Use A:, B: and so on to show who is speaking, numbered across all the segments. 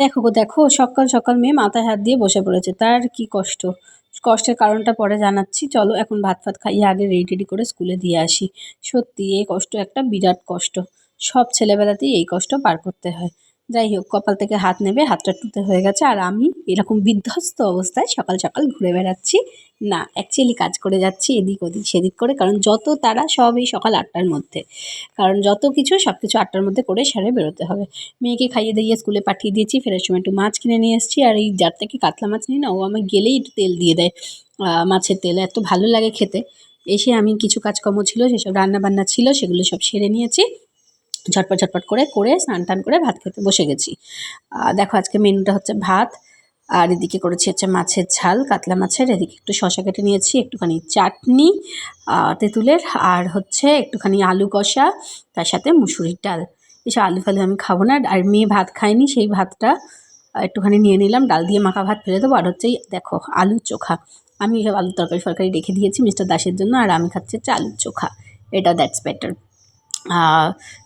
A: দেখো গো, দেখো, সকাল সকাল মেয়ে মাথায় হাত দিয়ে বসে পড়েছে। তার কি কষ্ট? কষ্টের কারণটা পরে জানাচ্ছি। চলো এখন ভাত ফাত খাইয়ে আগে রেডি টেডি করে স্কুলে দিয়ে আসি। সত্যি, এই কষ্ট একটা বিরাট কষ্ট। সব ছেলেবেলাতেই এই কষ্ট পার করতে হয়। যাই হোক, কপাল থেকে হাত নেবে, হাতটা টুতে হয়ে গেছে। আর আমি এরকম বিধ্বস্ত অবস্থায় সকাল সকাল ঘুরে বেড়াচ্ছি। না অ্যাকচুয়ালি কাজ করে যাচ্ছি এদিক ওদিক, সেদিক করে, কারণ যত তারা সব এই সকাল আটটার মধ্যে। কারণ যত কিছু, সব কিছু আটটার মধ্যে করে সেরে বেরোতে হবে। মেয়েকে খাইয়ে দিয়ে স্কুলে পাঠিয়ে দিয়েছি, ফেরার সময় একটু মাছ কিনে নিয়ে এসেছি। আর এই যার থেকে কাতলা মাছ নিই না, ও আমার গেলেই একটু তেল দিয়ে দেয়। মাছের তেল, এত ভালো লাগে খেতে। এসে আমি কিছু কাজকর্ম ছিল, সেসব রান্না বান্না ছিল, সেগুলো সব সেরে নিয়েছি। ঝটপট ঝটপট করে করে স্নান টান করে ভাত খেতে বসে গেছি। দেখো আজকে মেনুটা হচ্ছে ভাত, আর এদিকে করেছি হচ্ছে মাছের ঝাল, কাতলা মাছের, এদিকে একটু শশা কেটে নিয়েছি, একটুখানি চাটনি তেঁতুলের, আর হচ্ছে একটুখানি আলু কষা, তার সাথে মুসুরির ডাল। এসব আলু ফালু আমি খাব না, আর মেয়ে ভাত খায়নি, সেই ভাতটা একটুখানি নিয়ে নিলাম, ডাল দিয়ে মাখা ভাত ফেলে দেবো, আর হচ্ছে দেখো আলুর চোখা। আমি এসব আলুর তরকারি ফরকারি রেখে দিয়েছি মিস্টার দাসের জন্য, আর আমি খাচ্ছি হচ্ছে আলুর চোখা। এটা দ্যাটস বেটার।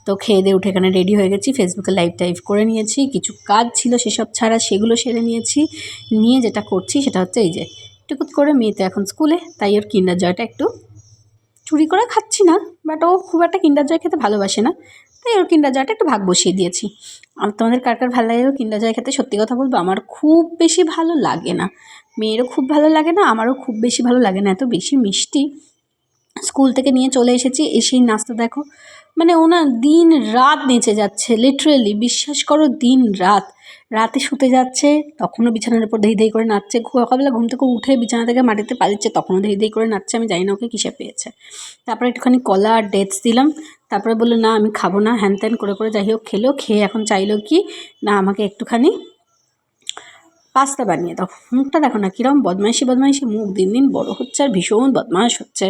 A: তো খেয়ে দিয়ে উঠে এখানে রেডি হয়ে গেছি। ফেসবুকে লাইভ টাইভ করে নিয়েছি। কিছু কাজ ছিল সেসব ছাড়া সেগুলো সেরে নিয়েছি। নিয়ে যেটা করছি সেটা হচ্ছে এই যে, টুকুত করে মেয়ে তো এখন স্কুলে তাই ওর কিন্ডার জয়টা একটু চুরি করে খাচ্ছি না বাট ও খুব একটা কিন্ডার জয় খেতে ভালোবাসে না, তাই ওর কিন্ডার জয়টা একটু ভাগ বসিয়ে দিয়েছি। আর তোমাদের কার কার ভালো লাগে কিন্ডার জয় খেতে? সত্যি কথা বলব, আমার খুব বেশি ভালো লাগে না। মেয়েরও খুব ভালো লাগে না, আমারও খুব বেশি ভালো লাগে না, এত বেশি মিষ্টি। স্কুল থেকে নিয়ে চলে এসেছি, এসেই নাচতে দেখো। মানে ওনার দিন রাত নেচে যাচ্ছে লিটারেলি বিশ্বাস করো দিন রাত। রাতে শুতে যাচ্ছে, তখনও বিছানার উপর ধেই ধেই করে নাচছে। সকালবেলা ঘুম থেকে উঠে বিছানা থেকে মাটিতে পালিচ্ছে তখনও ধেই ধেই করে নাচছে, আমি জানি না ওকে কিসে পেয়েছে। তারপরে একটুখানি কলা আর ডেটস দিলাম, তারপরে বলল, না, আমি খাব না, হ্যান ত্যান করে করে যাই হোক, খেলো, খেয়ে এখন চাইলো কি, না, আমাকে একটুখানি পাস্তা বানিয়ে দাও। মুখটা দেখো না কিরম বদমাইশি বদমাইশি। মুখ দিন দিন বড় হচ্ছে আর ভীষণ বদমাশ হচ্ছে,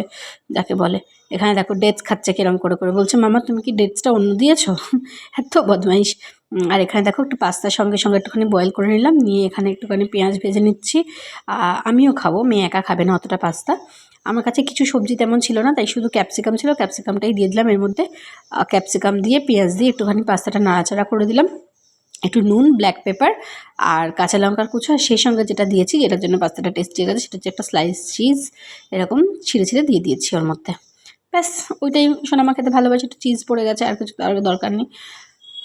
A: যাকে বলে। এখানে দেখো ডেটস খাচ্ছে কিরম করে করে। বলছে, মামা, তুমি কি ডেটসটা অন্য দিয়েছ? এত বদমাইশ। আর এখানে দেখো একটু পাস্তার সঙ্গে সঙ্গে একটুখানি বয়েল করে নিলাম। নিয়ে এখানে একটুখানি পেঁয়াজ ভেজে নিচ্ছি। আমিও খাব, মেয়ে একা খাবে না অতটা পাস্তা। আমার কাছে কিছু সবজি তেমন ছিল না, তাই শুধু ক্যাপসিকাম ছিল। ক্যাপসিকামটাই দিয়ে দিলাম। এর মধ্যে ক্যাপসিকাম দিয়ে, পেঁয়াজ দিয়ে একটুখানি পাস্তাটা নাড়াচাড়া করে দিলাম। একটু নুন ব্ল্যাক পেপার আর কাঁচা লঙ্কার কুচো আর সেই সঙ্গে যেটা দিয়েছি যেটার জন্য পাস্তাটা টেস্টি হয়ে গেছে। সেটা হচ্ছে একটা স্লাইস চিজ এরকম ছিঁড়ে ছিঁড়ে দিয়ে দিয়েছি ওর মধ্যে। ব্যাস, ওইটাই সোনামা খেতে ভালোবাসে, একটু চিজ পড়ে গেছে, আর কিছু তার দরকার নেই।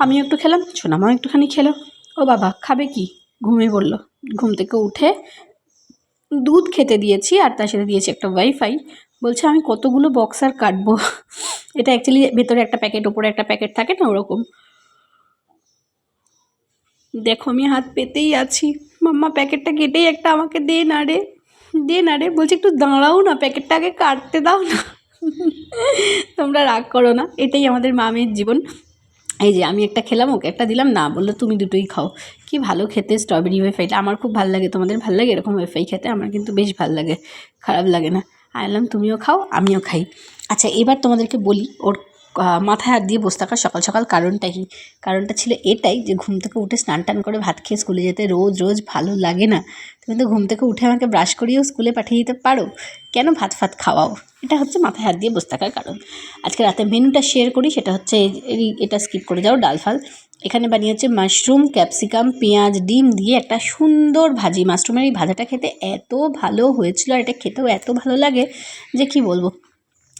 A: আমিও একটু খেলাম, সোনামাও একটুখানি খেলো। ও বাবা, খাবে কি? ঘুমিয়ে পড়ল। ঘুম থেকে উঠে দুধ খেতে দিয়েছি আর তার সাথে দিয়েছি একটা ওয়াইফাই বলছে, আমি কতগুলো বক্স আর কাটবো? এটা অ্যাকচুয়ালি ভেতরে একটা প্যাকেট ওপরে একটা প্যাকেট থাকে না, ওরকম। দেখো আমি হাত পেতেই আছি। মাম্মা, প্যাকেটটা কেটেই একটা আমাকে দে না রে। দে না রে, বলছি একটু দাঁড়াও না প্যাকেটটা আগে কাটতে দাও না। তোমরা রাগ করো না, এটাই আমাদের মামের জীবন। এই যে আমি একটা খেলাম, ওকে একটা দিলাম, না বলল তুমি দুটোই খাও। কি ভালো খেতে স্ট্রবেরি ওয়েফাইটা আমার খুব ভালো লাগে, তোমাদের ভালো লাগে এরকম ওয়েফাই খেতে? আমার কিন্তু বেশ ভালো লাগে, খারাপ লাগে না। আনলাম তুমিও খাও, আমিও খাই। আচ্ছা এবার তোমাদেরকে বলি, ওর মাথায় হাত দিয়ে বসে থাকার সকাল সকাল কারণটা কি কারণটা ছিল এটাই যে ঘুম থেকে উঠে স্নান টান করে ভাত খেয়ে স্কুলে যেতে রোজ রোজ ভালো লাগে না। তুমি তো ঘুম থেকে উঠে আমাকে ব্রাশ করিয়েও স্কুলে পাঠিয়ে দিতে পারো। কেন ভাত ফাত খাওয়াও? এটা হচ্ছে মাথায় হাত দিয়ে বসে থাকার কারণ। আজকে রাতে মেনুটা শেয়ার করি, সেটা হচ্ছে এটা স্কিপ করে যাও, ডাল ফাল। এখানে বানিয়েছে মাশরুম ক্যাপসিকাম পেঁয়াজ, ডিম দিয়ে একটা সুন্দর ভাজি। মাশরুমের এই ভাজাটা খেতে এত ভালো হয়েছিল আর এটা খেতেও এত ভালো লাগে যে কি বলব?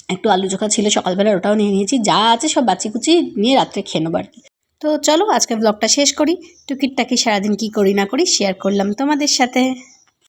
A: একটু আলু চোখা ছিল সকালবেলা ওটাও নিয়ে নিয়েছি। যা আছে সব বাচি কুচি নিয়ে রাত্রে খেয়ে নেব আর কি। তো চলো আজকে ব্লগটা শেষ করি। টুকিটটাকি সারাদিন কি করি না করি শেয়ার করলাম তোমাদের সাথে।